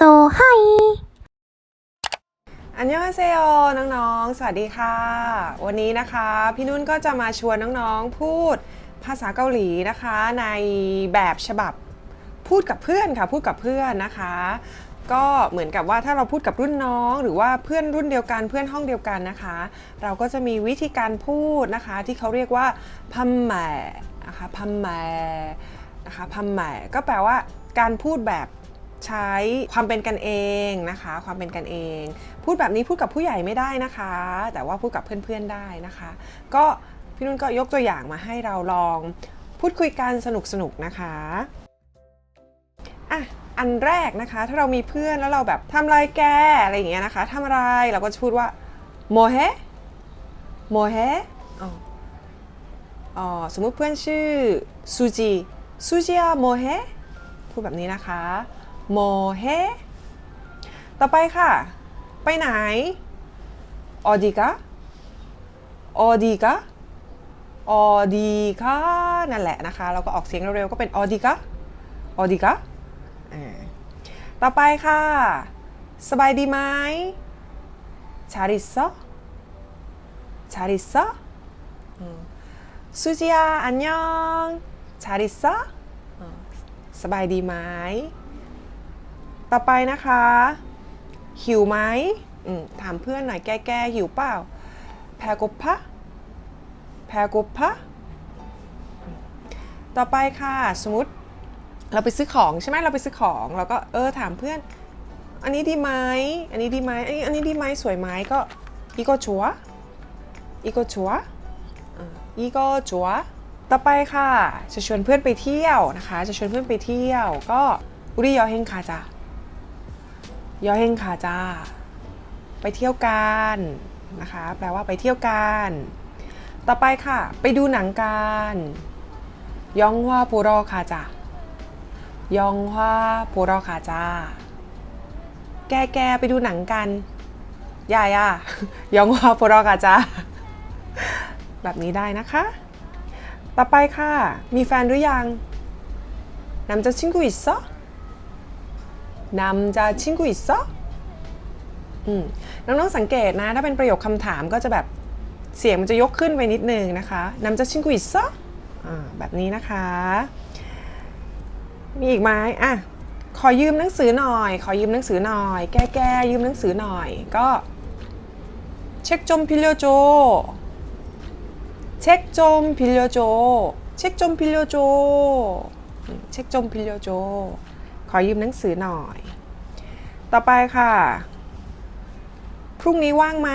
โซไฮอันยองอาเซโอน้องๆ สวัสดีค่ะ วันนี้นะคะ พี่นุ่นก็จะมาชวนน้องๆ พูดภาษาเกาหลีนะคะ ในแบบฉบับพูดกับเพื่อนค่ะ พูดกับเพื่อนนะคะ ก็เหมือนกับว่าถ้าเราพูดกับรุ่นน้อง หรือว่าเพื่อนรุ่นเดียวกันเพื่อนห้องเดียวกันนะคะ เราก็จะมีวิธีการพูดนะคะ ที่เขาเรียกว่าพัมแหมนะคะพัมแหมนะคะพัมแหมก็แปลว่าการพูดแบบ ใช้ความเป็นกันเองนะคะ ความเป็นกันเอง พูดแบบนี้พูดกับผู้ใหญ่ไม่ได้นะคะ แต่ว่าพูดกับเพื่อนๆได้นะคะ ก็พี่นุ่นก็ยกตัวอย่างมาให้เราลอง พูดคุยกันสนุกๆนะคะอะอันแรกนะคะ ถ้าเรามีเพื่อนแล้วเราแบบทำอะไรแกอะไรอย่างเงี้ยนะคะทำอะไรเราก็จะพูดว่าโมเฮโมเฮอ๋ออ๋อสมมุติเพื่อนชื่อซูจิซูจิอะโมเฮพูดแบบนี้นะคะ โมเฮต่อไปค่ะ ไปไหนออดีกะออดีกะออดีกะนั่นแหละนะคะ เราก็ออกเสียงเร็วๆ ก็เป็นออดีกะออดีกะต่อไปค่ะ สบายดีไหมชาริสชาริสซูจิอาอันยองชาริสสบายดีไหม ต่อไปนะคะ หิวไหมมถามเพื่อนหน่อยแก้แก้หิวเปล่าแพกบพะแพกบพะต่อไปค่ะ สมมติเราไปซื้อของใช่ไหมเราไปซื้อของเราก็เออถามเพื่อน อันนี้ดีไหมอันนี้ดีไหมอันนี้อันนี้ดีไหมสวยไหมก็อีโกชัวอีโกชัวอีโกชัวต่อไปค่ะ จะชวนเพื่อนไปเที่ยวนะคะ จะชวนเพื่อนไปเที่ยวก็อุริยอเฮงคาจา ย่อเฮงคาจ้า ไปเที่ยวกันนะคะ แปลว่าไปเที่ยวกัน ต่อไปค่ะ ไปดูหนังกันยองว่าปูรอคาจ้ายองว่าปูรอคาจ้า แกแกไปดูหนังกันย่าย่ยองว่าปูรอคาจ้า แบบนี้ได้นะคะ ต่อไปค่ะ มีแฟนหรือยังนำจะชิงกุอิซะ 남자친구 있어? อืมน้องๆสังเกตนะ ถ้าเป็นประโยคคำถามก็จะแบบเสียงมันจะยกขึ้นไปนิดนึงนะคะ남자친구 있어? อ่าแบบนี้นะคะ มีอีกไหมอ่ะ ขอยืมหนังสือหน่อย ขอยืมหนังสือหน่อย แก้แก้ยืมหนังสือหน่อย ก็เช็คจมพิลโยโจเช็คจมพิลโยโจเช็คจมพิลโยโจอืมเช็คจมพิลโยโจ ขอยืมหนังสือหน่อย ต่อไปค่ะ พรุ่งนี้ว่างไหม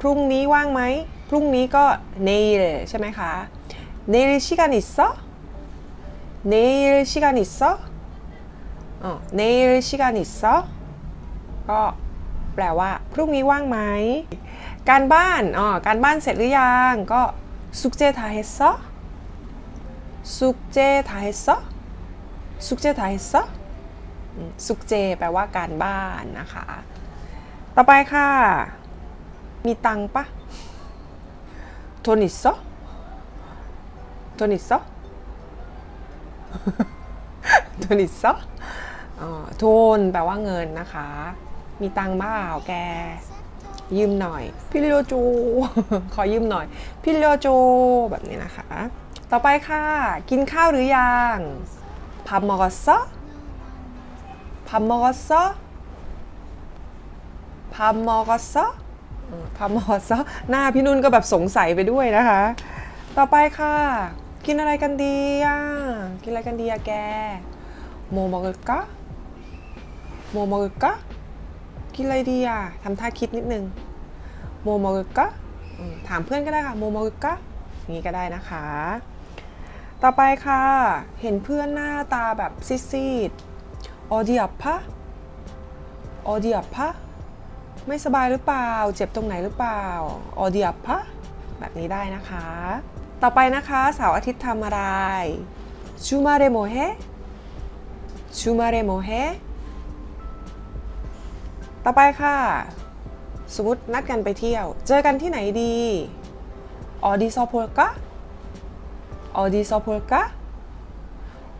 พรุ่งนี้ว่างไหม พรุ่งนี้ก็เนลใช่ไหมคะเนลชิกานิซอเนลชิกานิซอเนลชิกานิซอก็แปลว่า พรุ่งนี้ว่างไหม การบ้านอ๋อการบ้านเสร็จหรือยัง ก็สุกเจทาเฮซอสุกเจทาเฮซอสุกเจทาเฮซอ สุกเจแปลว่าการบ้านนะคะ ต่อไปค่ะ มีตังปะโทนิสโทนิสโทนิสโทนแปลว่าเงินนะคะ มีตังบ้าแก ยืมหน่อย พี่โลโจขอยืมหน่อย พี่โลโจแบบนี้นะคะ ต่อไปค่ะ กินข้าวหรือยังพับมอกซ밥 먹었어? 밥 먹었어? 어, 밥 먹었어? หน้าพี่นุ่นก็แบบสงสัยไปด้วยนะคะ ต่อไปค่ะ กินอะไรกันดีอ่ะ กินอะไรกันดีอะแกโมมอกกะโมมอกกะกินอะไรดีอ่ะทำท่าคิดนิดนึงโมมอกกะอืมถามเพื่อนก็ได้ค่ะโมมอกกะอย่างนี้ก็ได้นะคะ ต่อไปค่ะ เห็นเพื่อนหน้าตาแบบซีดๆ ออดีอัพพะออดีอัพะไม่สบายหรือเปล่า เจ็บตรงไหนหรือเปล่าออดีอัพะแบบนี้ได้นะคะ ต่อไปนะคะเสาร์อาทิตย์ทำอะไรชูมาเรโมเฮชูมาเรโมเฮต่อไปค่ะ สมมตินัดกันไปเที่ยว เจอกันที่ไหนดีออดีซอโพลกะออดีซอโพลกะ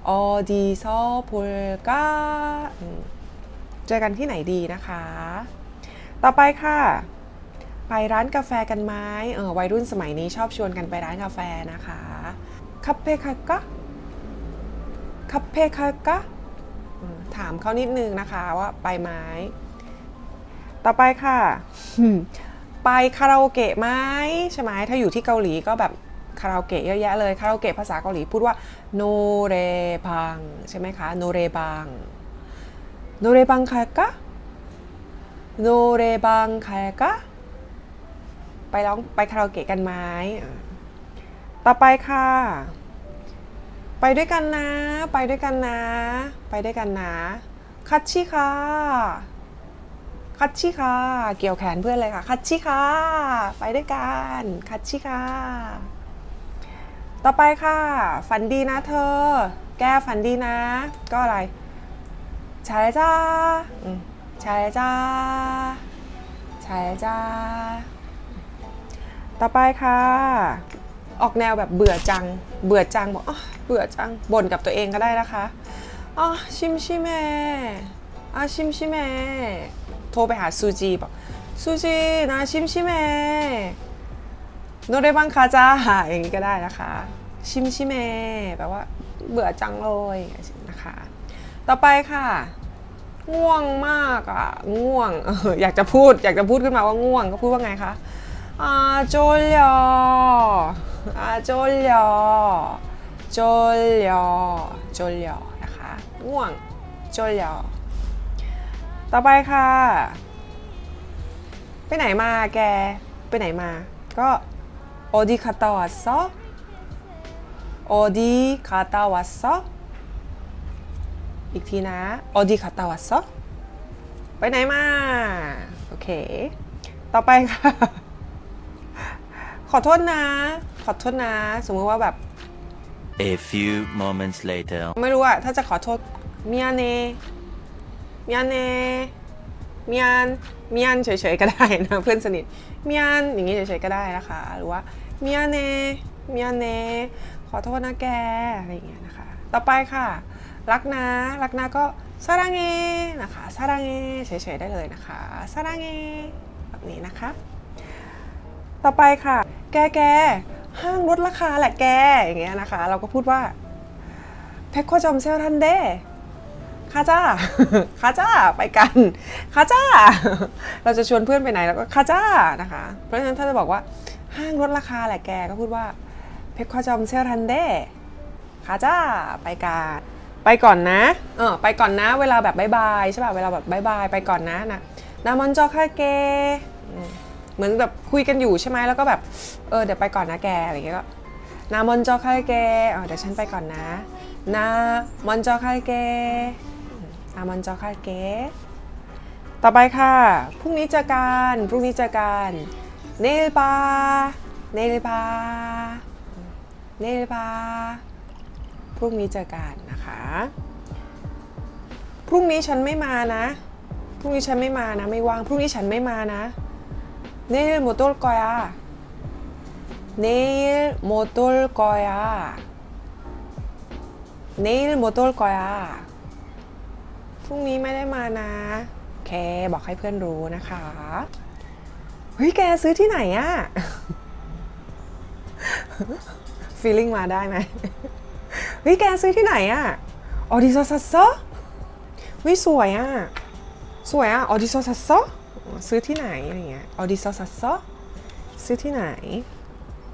어디서 볼까? 음. เจอกันที่ไหนดีนะคะ ต่อไปค่ะ ไปร้านกาแฟกันไหมเออวัยรุ่นสมัยนี้ชอบชวนกันไปร้านกาแฟนะคะคาเฟ่คากะคาเฟ่คากะอืมถามเขานิดนึงนะคะว่าไปไหมต่อไปค่ะ ไปคาราโอเกะไหมใช่ไหมถ้าอยู่ที่เกาหลีก็แบบค าราโอเกะเยอะแยะเลย คาราโอเกะภาษาเกาหลีพูดว่าโนเรบังใช่ไหมคะโนเรบังโนเรบังคากะโนเรบังคากะไปร้องไปคาราโอเกะกันไหมต่อไปค่ะ ไปด้วยกันนะ ไปด้วยกันนะ ไปด้วยกันนะคัตชิค่ะคัตชิค่ะ เกี่ยวแขนเพื่อนเลยค่ะ คัตชิค่ะ ไปด้วยกัน คัตชิค่ะ ต่อไปค่ะ ฝันดีนะเธอ แก้ฝันดีนะ ก็อะไรใช่จ้าใช่จ้าใช่จ้า ต่อไปค่ะ ออกแนวแบบเบื่อจัง เบื่อจังบอกอ๋อเบื่อจัง บ่นกับตัวเองก็ได้นะคะอ๋อชิมชิแม่อะชิมชิแม่ โทรไปหาซูจีบอกซูจีนะชิมชิแม่ โนเรบังคาจ้าอย่างนี้ก็ได้นะคะ ชิมชิแม่แปลว่า เบื่อจังเลยนะคะ ต่อไปค่ะ ง่วงมากอะง่วงอยากจะพูด อยากจะพูดขึ้นมาว่าง่วงก็พูดว่าไงคะอาโจลยออาโจลยอโจลยอโจลยอนะคะง่วงโจลยอต่อไปค่ะ ไปไหนมาแก ไปไหนมา ก็ โอดีคาตาวัสซอโอดีคาตาวัสซออีกทีนะโอดีคาตาวัสซอไปไหนมา โอเค ต่อไปค่ะ ขอโทษนะ ขอโทษนะ สมมติว่าแบบ A few moments later. ไม่รู้อะถ้าจะขอโทษเมียเนเมียเนเมียน เมียนเฉยๆก็ได้นะเพื่อนสนิทเมียนอย่างนี้เฉยๆก็ได้นะคะ หรือว่าเมียเนเมียเนขอโทษนะแกอะไรอย่างเงี้ยนะคะ ต่อไปค่ะ รักนะรักนะก็ซารังเงนะคะซารังเงเฉยๆได้เลยนะคะซารังเงแบบนี้นะคะ ต่อไปค่ะ แกแกห้างลดราคาแหละแกอย่างเงี้ยนะคะ เราก็พูดว่าเพคโคจอมเซลทันเด คาจ้าคาจ้าไปกันคาจ้า เราจะชวนเพื่อนไปไหนแล้วก็คาจ้านะคะ เพราะฉะนั้นถ้าจะบอกว่าห้างลดราคาแหละแกก็พูดว่าเพคโคจอมเซลทันเดคาจ้าไปกันไปก่อนนะเออไปก่อนนะเวลาแบบบายบายใช่ป่ะเวลาแบบบายบายไปก่อนนะนะนามอนจอคาเกเหมือนแบบคุยกันอยู่ใช่ไหมแล้วก็แบบเออเดี๋ยวไปก่อนนะแกอะไรเงี้ยก็นามอนจอคาเกเออเดี๋ยวฉันไปก่อนนะนามอนจอคาเก อามอนจอคาเกะต่อไปค่ะ พรุ่งนี้เจอกัน พรุ่งนี้เจอกัน เนลปา เนลปา เนลปา พรุ่งนี้เจอกันนะคะ พรุ่งนี้ฉันไม่มานะ พรุ่งนี้ฉันไม่มานะ ไม่ว่าง พรุ่งนี้ฉันไม่มานะ เนลโมโตลกอยาเนลโมโตลกอยาเนลโมโตลกอยา พรุ่งนี้ไม่ได้มานะ โอเค บอกให้เพื่อนรู้นะคะ เฮ้ย แกซื้อที่ไหนอะ feeling มาได้ไหมเฮ้ย แกซื้อที่ไหนอะออดิโซซัสโซเฮ้ย สวยอะสวยอะออดิโซซัสโซซื้อที่ไหนอะไรเงี้ยออดิโซซัสโซซื้อที่ไหน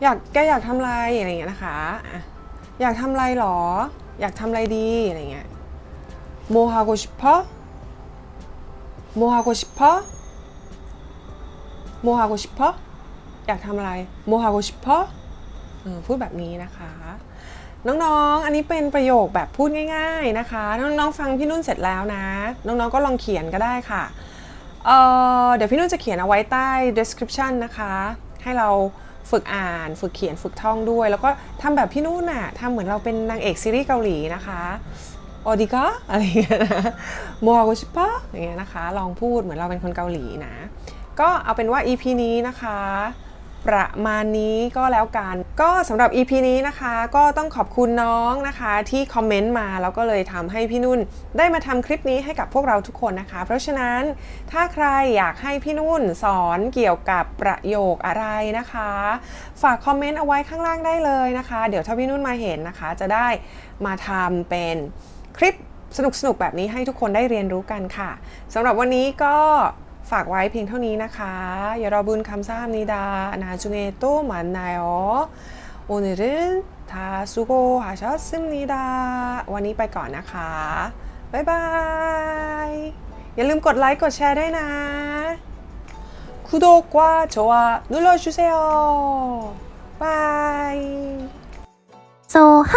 อยากแกอยากทำอะไรอะไรอย่างเงี้ยนะคะอะอยากทำอะไรหรอ อยากทำอะไรดีอะไรเงี้ย โมฮาโกชิพะโมฮาโกชิพะโมฮาโกชิพะอยากทำอะไรโมฮาโกชิพอพูดแบบนี้นะคะ น้องๆ อันนี้เป็นประโยคแบบพูดง่าย ๆนะคะ น้องๆ ฟังพี่นุ่นเสร็จแล้วนะ น้องๆ ก็ลองเขียนก็ได้ค่ะเเดี๋ยวพี่นุ่นจะเขียนเอาไว้ใต้ description นะคะ ให้เราฝึกอ่าน ฝึกเขียน ฝึกท่องด้วย แล้วก็ทำแบบพี่นุ่นน่ะทำเหมือนเราเป็นนางเอกซีรีส์เกาหลีนะคะ ออดิกะอะไรเงี้ยนะโมฮาโกชิปะอย่างเงี้ยนะคะ ลองพูดเหมือนเราเป็นคนเกาหลีนะ ก็เอาเป็นว่า EP นี้นะคะ ประมาณนี้ก็แล้วกัน ก็สำหรับ EP นี้นะคะ ก็ต้องขอบคุณน้องนะคะที่คอมเมนต์มาแล้วก็เลยทำให้พี่นุ่นได้มาทำคลิปนี้ให้กับพวกเราทุกคนนะคะ เพราะฉะนั้นถ้าใครอยากให้พี่นุ่นสอนเกี่ยวกับประโยคอะไรนะคะ ฝากคอมเมนต์เอาไว้ข้างล่างได้เลยนะคะ เดี๋ยวถ้าพี่นุ่นมาเห็นนะคะ จะได้มาทำเป็น คลิปสนุกๆแบบนี้ให้ทุกคนได้เรียนรู้กันค่ะสำหรับวันนี้ก็ฝากไว้เพียงเท่านี้นะคะยาราบุญคำซามนิดานาจูเนโตมันนายโอนิรึทาสุโกฮาชัสซึมนิดาวันนี้ไปก่อนนะคะ บ๊ายบาย อย่าลืมกดไลค์กดแชร์ด้วยนะ 구독과 좋아 눌러주세요. 바이. โซไฮ